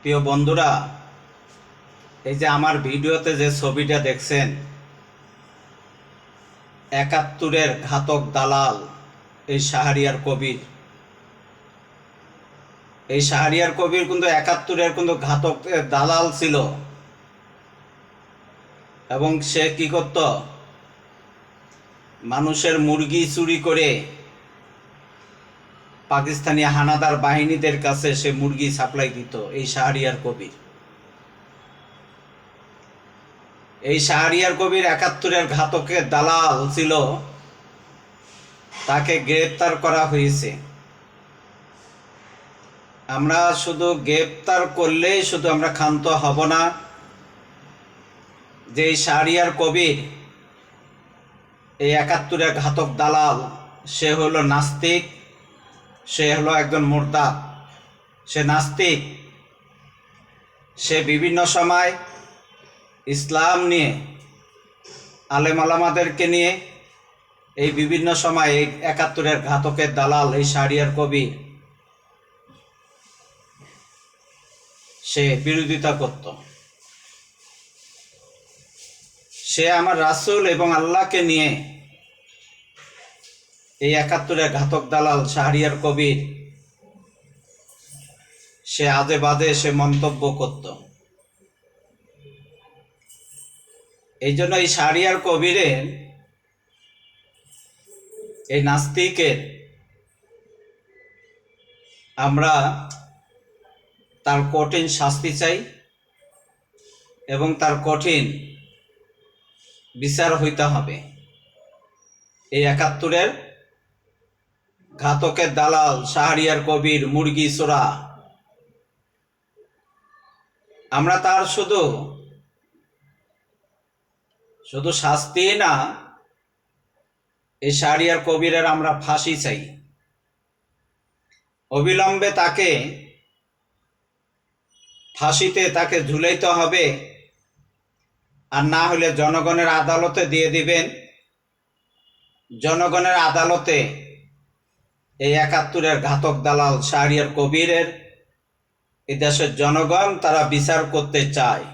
প্রিয় বন্ধুরা, এই যে আমার ভিডিওতে যে ছবিটা দেখছেন, একাত্তরের ঘাতক দালাল, এই শাহরিয়ার কবির। এই শাহরিয়ার কবির কিন্তু একাত্তরের কিন্তু ঘাতক দালাল ছিল। এবং সে কি করত? মানুষের মুরগি চুরি করে পাকিস্তানি হানাদার বাহিনীদের কাছে সে মুরগি সাপ্লাই দিত, এই শাহরিয়ার কবির। এই শাহরিয়ার কবির একাত্তরের ঘাতকের দালাল ছিল, তাকে গ্রেপ্তার করা হয়েছে। আমরা শুধু গ্রেপ্তার করলেই শুধু আমরা ক্ষান্ত হব না, যে এই শাহরিয়ার কবির, এই একাত্তরের ঘাতক দালাল, সে হলো নাস্তিক সে হলো একজন মোর্দা সে নাস্তিক। সে বিভিন্ন সময় ইসলাম নিয়ে, আলেম আলামাদেরকে নিয়ে এই বিভিন্ন সময় এই একাত্তরের ঘাতকের দালাল, এই শাহরিয়ার কবি সে বিরোধিতা করত। সে আমার রাসূল এবং আল্লাহকে নিয়ে এই একাত্তরের ঘাতক দালাল শাহরিয়ার কবির। সে আজে বাদে সে মন্তব্য করত। এই জন্য এই শাহরিয়ার কবিরের এই নাস্তিকের আমরা তার কঠিন শাস্তি চাই এবং তার কঠিন বিচার হইতে হবে। এই একাত্তরের ঘাতকের দালাল, শাহরিয়ার কবির, মুরগি, চোরা। আমরা তার শুধু শুধু শাস্তি না, এই শাহরিয়ার কবিরের আমরা ফাঁসি চাই। অবিলম্বে তাকে, ফাঁসিতে তাকে ঝুলাইতে হবে, আর না হলে জনগণের আদালতে দিয়ে দিবেন। জনগণের আদালতে এই একাত্তরের ঘাতক দালাল শাহরিয়ার কবিরের এই দেশের জনগণ তারা বিচার করতে চায়।